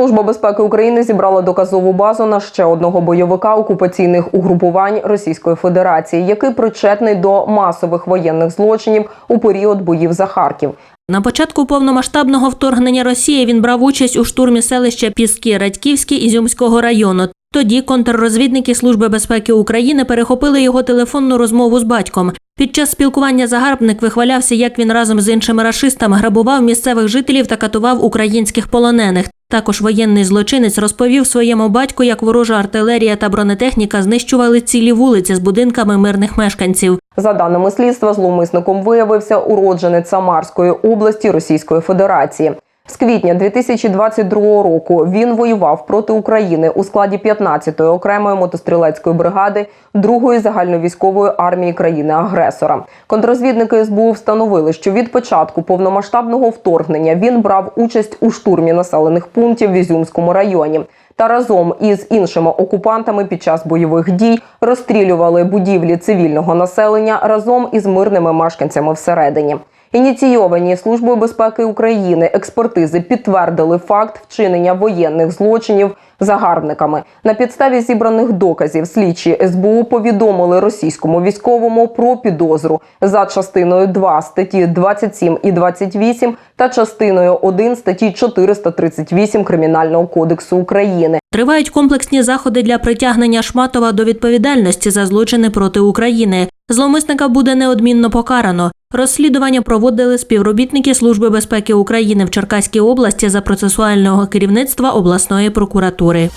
Служба безпеки України зібрала доказову базу на ще одного бойовика окупаційних угрупувань Російської Федерації, який причетний до масових воєнних злочинів у період боїв за Харків. На початку повномасштабного вторгнення Росії він брав участь у штурмі селища Піски Радьківське Ізюмського району. Тоді контррозвідники Служби безпеки України перехопили його телефонну розмову з батьком. Під час спілкування загарбник вихвалявся, як він разом з іншими рашистами грабував місцевих жителів та катував українських полонених. Також воєнний злочинець розповів своєму батьку, як ворожа артилерія та бронетехніка знищували цілі вулиці з будинками мирних мешканців. За даними слідства, зловмисником виявився уродженець Самарської області Російської Федерації. З квітня 2022 року він воював проти України у складі 15-ї окремої мотострілецької бригади 2-ї загальновійськової армії країни-агресора. Контрозвідники СБУ встановили, що від початку повномасштабного вторгнення він брав участь у штурмі населених пунктів в Ізюмському районі. Та разом із іншими окупантами під час бойових дій розстрілювали будівлі цивільного населення разом із мирними мешканцями всередині. Ініційовані Службою безпеки України експертизи підтвердили факт вчинення воєнних злочинів загарбниками. На підставі зібраних доказів слідчі СБУ повідомили російському військовому про підозру за частиною 2 статті 27 і 28 та частиною 1 статті 438 Кримінального кодексу України. Тривають комплексні заходи для притягнення Шматова до відповідальності за злочини проти України. Зловмисника буде неодмінно покарано. Розслідування проводили співробітники Служби безпеки України в Черкаській області за процесуального керівництва обласної прокуратури. культуры.